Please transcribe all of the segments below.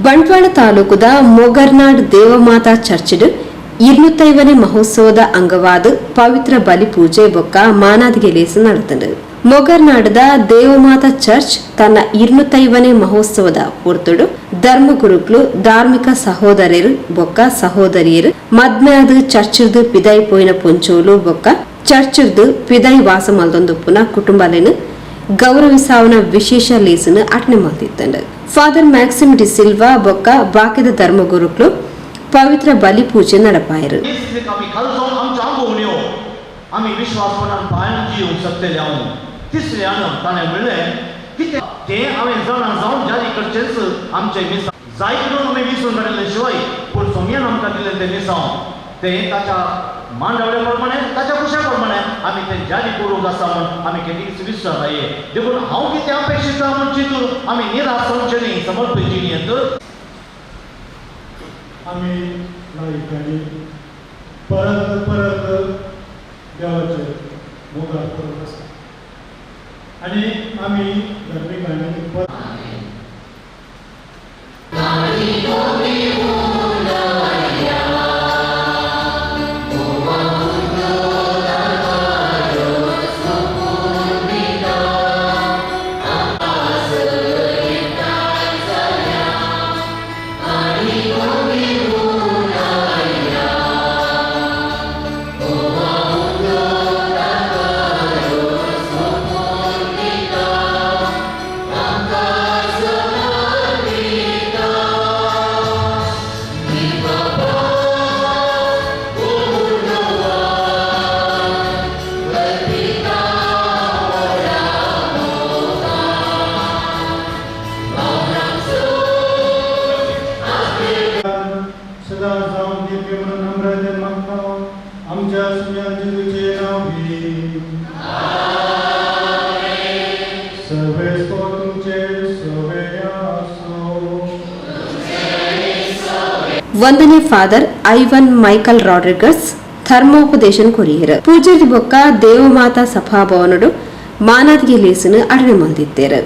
ಬಂಟ್ವಾಳ ತಾಲೂಕದ ಮೊಗರ್ನಾಡ್ ದೇವಮಾತಾ ಚರ್ಚ್ಡ್ ഇരുന്നൂറ്റൈവനെ ಮಹೋತ್ಸವದ ಅಂಗವಾದ ಪವಿತ್ರ ബലി പൂജೆ ಬೊಕ್ಕ ಮಾನಾದಿಗೆಲೇಸು ನಡೆತಂಡು ಮೊಗರ್ನಾಡದ ದೇವಮಾತಾ ಚರ್ಚ್ ತನ್ನ ഇരുന്നൂറ്റൈവനെ ಮಹೋತ್ಸವದ ಪೂರ್ತುಡು ಧರ್ಮಗುರುಗಳು ಧಾರ್ಮಿಕ ಸಹೋದರರು ಬೊಕ್ಕ ಸಹೋದರಿಯರು ಮದ್ಮ್ಯಾದ ಚರ್ಚ್ದು ಪಿದಾಯಿ ಪೋಯಿನ ಪೊಂಚೋಲು ಬೊಕ್ಕ ಚರ್ಚ್ದು ಪಿದಾಯಿ ವಾಸ ಪುನಃ ಕುಟುಂಬಲೇನು ಗೌರವಿಸಾವನ ವಿಶೇಷ ಲೇಸನ್ನು ಅಟ್ನೆ ಮಲ್ದಿತ್ತಂಡು ಫಾದರ್ ಮ್ಯಾಕ್ಸಿಮ್ ಡಿ ಸಿಲ್ವಾ ಬೊಕ್ಕ ಬಾಕಿದ ಧರ್ಮಗುರುಕ್ಲು ಪವಿತ್ರ ಬಲಿ ಪೂಜೆ ನಡಪಾಯರು इसलिए आम्ही खालसून आमच्या आंबवून येऊ आम्ही विश्वासपणान पांयान जिवंक शकतले हांव तिसऱ्यान ताणें म्हणलें की ते- तें हांवें जाणा जावन जारी करचेंच आमचें मिसांव जाय करून आमी विसरून काडिल्ले शिवाय पूण सोमयान आमकां दिलें तें मिसांव तें ताच्या मांडवल्या प्रमाणे ताच्या कुशा प्रमाणे आमी ते जारी करूंक आसा म्हूण आमी केन्ना विश्वास ये देखून हांव कितें अपेक्षीत म्हण म्हूण चिंतून आमी निराश जावचे न्ही समर्पिची न्ही तर आम्ही नायकांनी परत परत देवाचे मोगार करत आसा आनी आमी धर्मिकांनी परत ಒಂದನೇ ಫಾದರ್ ಐವನ್ ಮೈಕಲ್ ರಾಡ್ರಿಗಸ್ ಧರ್ಮೋಪದೇಶನ್ ಕೊರಿಯರು. ಪೂಜಾರಿ ಬೊಕ್ಕ ದೇವಮಾತಾ ಸಭಾಭವನಡು ಮಾನದಿಗೆ ಲೇಸನು ಅಡನೆ ಮಲ್ದಿದ್ದೇರು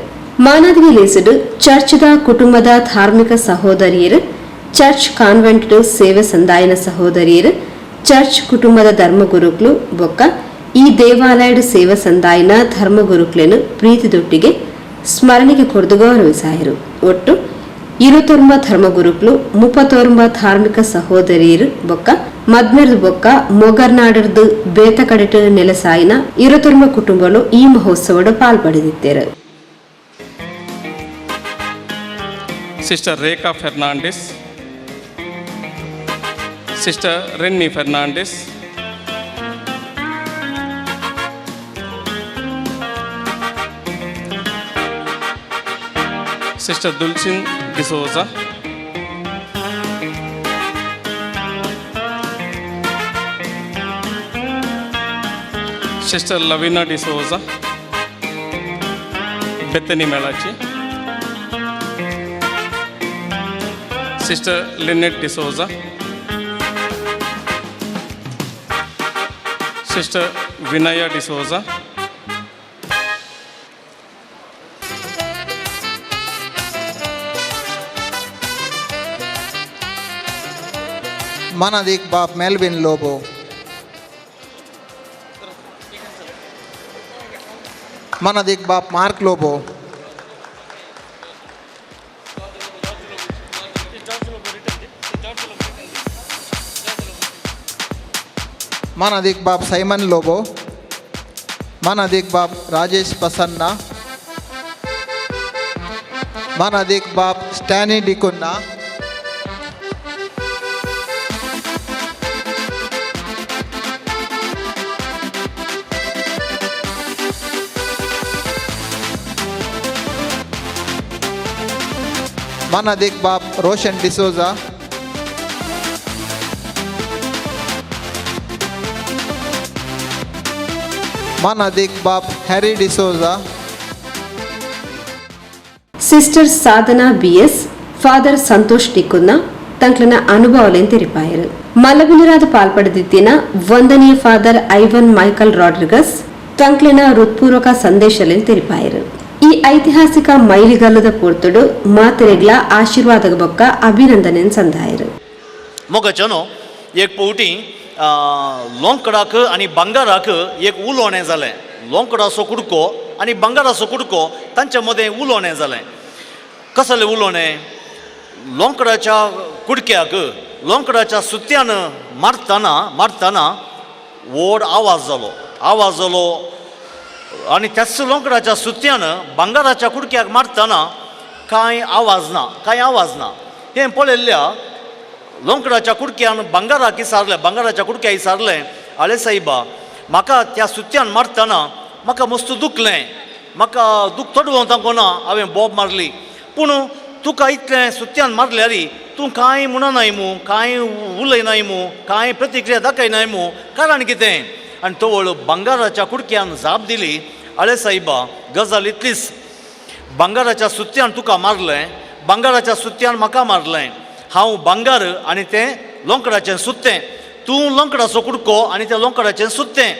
ಮಾನದಿಗೆ ಲೇಸಡು ಚರ್ಚ್ದ ಕುಟುಂಬದ ಧಾರ್ಮಿಕ ಸಹೋದರಿಯರು, ಚರ್ಚ್ ಕಾನ್ವೆಂಟ್ ಸೇವೆ ಸಂದಾಯನ ಸಹೋದರಿಯರು, ಚರ್ಚ್ ಕುಟುಂಬದ ಧರ್ಮಗುರುಗಳು, ಬೊಕ್ಕ ಈ ದೇವಾಲಯದ ಸೇವೆ ಸಂದಾಯನ ಧರ್ಮಗುರುಕ್ಲೆನು ಪ್ರೀತಿದೊಟ್ಟಿಗೆ ಸ್ಮರಣೆಗೆ ಕೊರೆದು ಗೌರವಿಸಾಯರು. ಒಟ್ಟು ಇರುತೊಂಬ ಧರ್ಮಗುರುಕ್ಲು ಮುಪ್ಪತ್ತೊಂಬ ಧಾರ್ಮಿಕ ಸಹೋದರಿಯರು ಬೊಕ್ಕ ಮದ್ಮೆರ್ದ ಬೊಕ್ಕ, ಮೊಗರ್ನಾಡರ್ದು ಬೇತ ಕಡೆಟ ನೆಲಸಾಯಿನ ಇರುತೊಂಬ ಕುಟುಂಬಗಳು ಈ ಮಹೋತ್ಸವಡು ಪಾಲ್ಪಡೆದಿದ್ದೇರು sister Rekha Fernandes sister Renny Fernandes Sister Dulcin D'Souza, Sister Lavina D'Souza, Bethany Melachi, Sister Lynette D'Souza, Sister Vinaya D'Souza, Manad Iqbab, Melvin Lobo. Manad Iqbab, Mark Lobo. Manad Iqbab, Simon Lobo. Manad Iqbab, Rajesh Pasanna. Manad Iqbab, Stanley Dikuna. Dikunna. Manadik Bab Roshan D'Souza. Manadik Bab Harry D'Souza. Sister Sadhana BS father Santosh ಟಿಕುನ್ನ ತಂಕ್ಲನ ಅನುಭವಲೆನ್ ತೆರಿಪಾಯರು ಮಲಬಿನರಾದ ಪಾಲ್ಪಡೆದಿದ್ದಿನ ಒಂದನೆಯ father Ivan Michael Rodrigues ತಂಕ್ಲಿನ ಹೃತ್ಪೂರ್ವಕ ಸಂದೇಶಲೆನ್ ತೆರಿಪಾಯರು ಈ ಐತಿಹಾಸಿಕ ಮೈಲಿಗಲ್ಲದ ಪೂರ್ತುಡು ಮಾತೆರೆಗ್ಲ ಆಶೀರ್ವಾದದ ಬೊಕ್ಕ ಅಭಿನಂದನೆ ಸಂದಾಯರು मोग चनो एक पवटी लोंकडाक आनी बंगाराक एक उलोवणें जालें लोंकडाचो कुडको आनी बंगाराचो कुडको तांच्या मदें उलोवणें जालें कसलें उलोवणें लोंकडाच्या कुडक्याक लोंकडाच्या सुत्यान मारतना मारतना व्हड आवाज जालो आवाज जालो आनी त्याच लोंकडाच्या सुत्यान बंगाराच्या कुडक्याक मारतना कांय आवाज ना कांय आवाज ना. हें पळयल्ल्या लोंकडाच्या कुडक्यान बंगाराक इसारलें बंगाराच्या कुडक्या इसारलें आळे साईबा म्हाका त्या सुत्यान मारतना म्हाका मस्त दुखलें. म्हाका दूख तांको कोना हांवें बॉब मारली. पूण तुका इतलें सुत्यान मारल्यार तूं कांय म्हणनाय मू कांय उलयनाय मू कांय प्रतिक्रिया दाखयनाय मू. कारण कितें? आनी तो वळ बंगाराच्या कुडक्यान जाप दिली. आळे साईबा गजाल इतलीच. बंगाराच्या सुत्यान तुका मारलें बंगाराच्या सुत्यान म्हाका मारलें हांव बंगार आनी तें लोंकडाचें सुत्तें. तूं लोंकडाचो कुडको आनी त्या लोंकडाचें सुत्तें.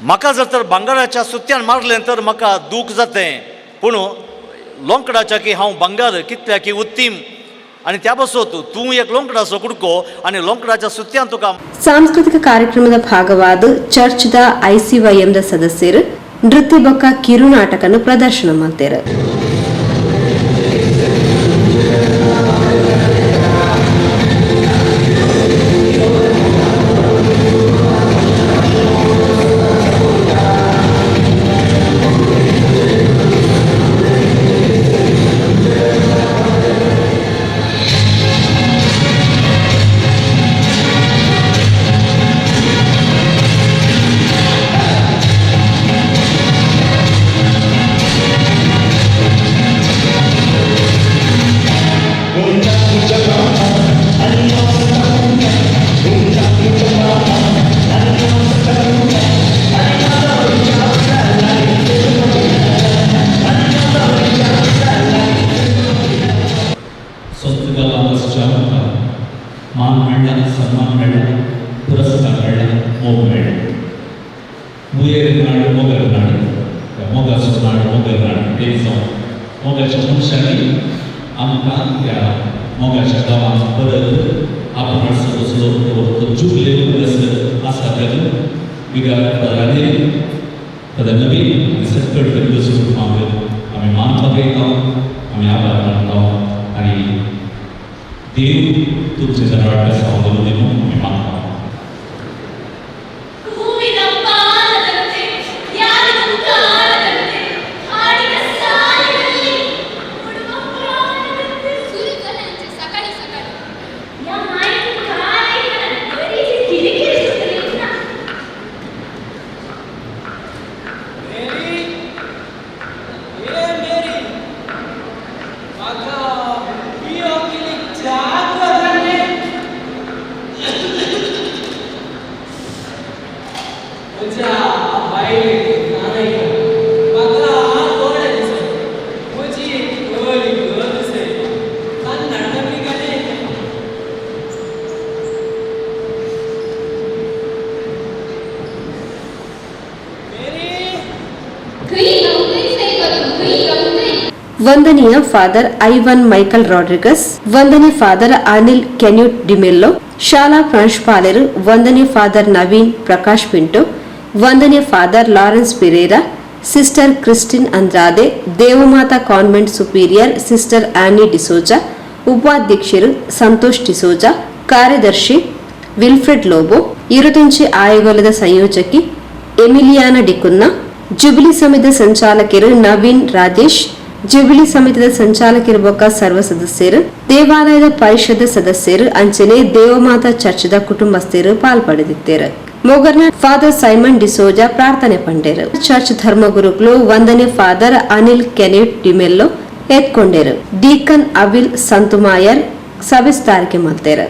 म्हाका जर तर बंगाराच्या सुत्यान मारलें तर म्हाका दूख जातें. पूण लोंकडाच्या की हांव बंगार कितल्या की उत्तीम. आनी त्या बसत तूं एक लोंकडाचो कुडको आनी लोंकडाच्या सुत्यान तुका ಸಾಂಸ್ಕೃತಿಕ ಕಾರ್ಯಕ್ರಮದ ಭಾಗವಾದ ಚರ್ಚ್ದ ಐಸಿವೈಎಂದ ಸದಸ್ಯರು ನೃತ್ಯ ಬೊಕ್ಕ ಕಿರುನಾಟಕನ ಪ್ರದರ್ಶನ ಮಾಡ್ತಾರೆ मान मेळ्ळा सन्मान मेळ्ळा पुरस्कार मेळ्ळा मोग मेळ्ळा मुयेर नाड मोगर नाड मोगाचो नाड मोगर नाड ते जावन मोगाच्या मनशांनी आमकां त्या मोगाच्या गांवांत परत आपण जुगले पुरस्कार आसा तेन्ना बिगार पदाने पदा आनी सत्कड करीत वचून हांव आमी मान पातयता आमी आभार मानता आनी देव 就是 is an area 码 ವಂದನೀಯ father Ivan Michael Rodrigues ವಂದನೆ ಫಾದರ್ ಅನಿಲ್ ಕೆನ್ಯೂಟ್ ಡಿಮೆಲ್ಲೋ ಶಾಲಾ ಪ್ರಾಂಶುಪಾಲರು ವಂದನೆ ಫಾದರ್ ನವೀನ್ ಪ್ರಕಾಶ್ ಪಿಂಟೋ ವಂದನೆ father Lawrence Pereira sister Christine Andrade Devamata convent superior sister Annie D'Souza ಉಪಾಧ್ಯಕ್ಷರು ಸಂತೋಷ್ ಡಿಸೋಜಾ ಕಾರ್ಯದರ್ಶಿ ವಿಲ್ಫ್ರೆಡ್ ಲೋಬೋ ಇರುತುಂಚಿ ಆಯೋಗದ ಸಂಯೋಜಕಿ ಎಮಿಲಿಯಾನ ಡಿಕುನ್ನ ಜುಬಿಲಿ ಸಮಿತಿಯ ಸಂಚಾಲಕರು ನವೀನ್ ರಾಜೇಶ್ ಜುಬಿಲಿ ಸಮಿತಿಯ ಸಂಚಾಲಕಿರುವ ಸರ್ವ ಸದಸ್ಯರು, ದೇವಾಲಯದ ಪರಿಷತ್ ಸದಸ್ಯರು ಅಂಚನೆ ದೇವಮಾತಾ ಚರ್ಚ್ದ ಕುಟುಂಬಸ್ಥರು ಪಾಲ್ಪಡೆದಿದ್ದರು ಮೊಗರ್ನ ಫಾದರ್ ಸೈಮನ್ ಡಿಸೋಜಾ ಪ್ರಾರ್ಥನೆ ಪಂಡೇರು. ಚರ್ಚ್ ಧರ್ಮಗುರುಗಳು ಒಂದನೇ ಫಾದರ್ ಅನಿಲ್ ಕೆನೆಟ್ ಡಿಮೆಲ್ಲೋ ಎತ್ಕೊಂಡೇರು. ಡೀಕನ್ ಅವಿಲ್ ಸಂತುಮಾಯರ್ ಸವಿಸ್ತಾರಿಕೆ ಮಾಡ್ತಾರೆ.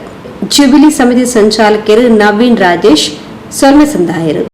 ಜುಬಿಲಿ ಸಮಿತಿ ಸಂಚಾಲಕರು ನವೀನ್ ರಾಜೇಶ್ ಸೊಲ್ಮೆ ಸಂದಾಯರು.